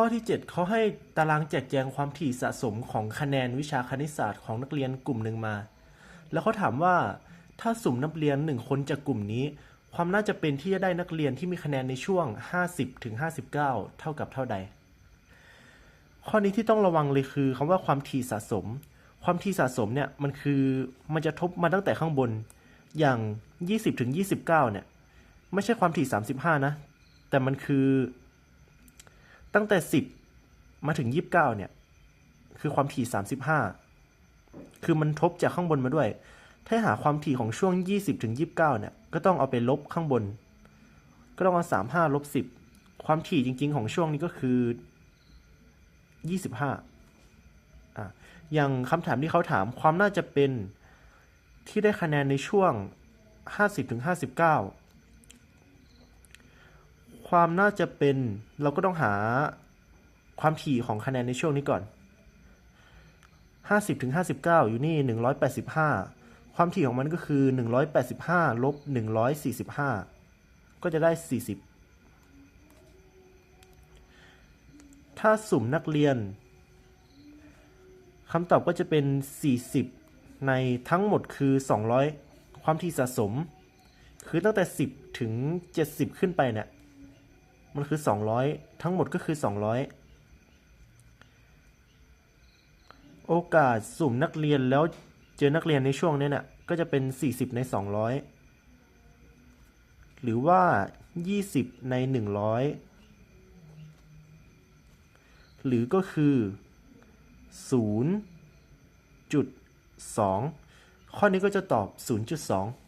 ข้อที่ 7เขาให้ตารางแจกแจงความถี่สะสมของคะแนนวิชาคณิตศาสตร์ของนักเรียนกลุ่มหนึ่งมา แล้วเขาถามว่าถ้าสุ่มนักเรียนหนึ่งคนจากกลุ่มนี้ ความน่าจะเป็นที่จะได้นักเรียนที่มีคะแนนในช่วง 50ถึง59 เท่ากับเท่าใด ข้อนี้ที่ต้องระวังเลยคือคำว่าความถี่สะสม ความถี่สะสมเนี่ยมันคือมันจะทบมาตั้งแต่ข้างบนอย่าง 20ถึง29 เนี่ย ไม่ใช่ความถี่ 35 นะ แต่มันคือ ตั้งแต่ 10 มาถึง 29 เนี่ย คือความถี่ 35 คือมันทบจากข้างบนมาด้วย ถ้าหาความถี่ของช่วง 20 ถึง 29 เนี่ย ก็ต้องเอาไปลบข้างบน ก็ต้องเอา 35 ลบ 10 ความถี่จริง ๆ ของช่วงนี้ก็คือ 25อะอย่างคำถามที่เขาถามความน่าจะเป็นที่ได้คะแนนในช่วง 50ถึง59 ความน่าจะเป็นเราก็ต้องหาความถี่ของคะแนนในช่วงนี้ก่อน 50ถึง59 อยู่นี่ 185 ความถี่ของมันก็คือ 185ลบ145 ก็จะได้ 40 ถ้าสุ่มนักเรียนคำตอบก็จะเป็น 40 ในทั้งหมดคือ 200 ความถี่สะสม คือตั้งแต่ 10 ถึง 70 ขึ้นไปเนี่ย มันคือ 200 ทั้งหมดก็คือ 200 โอกาสสุ่มนักเรียนแล้วเจอนักเรียนในช่วงนี้เนี่ยก็จะเป็น 40 ใน 200 หรือว่า 20 ใน 100 หรือก็คือ 0.2 ข้อนี้ก็จะตอบ 0.2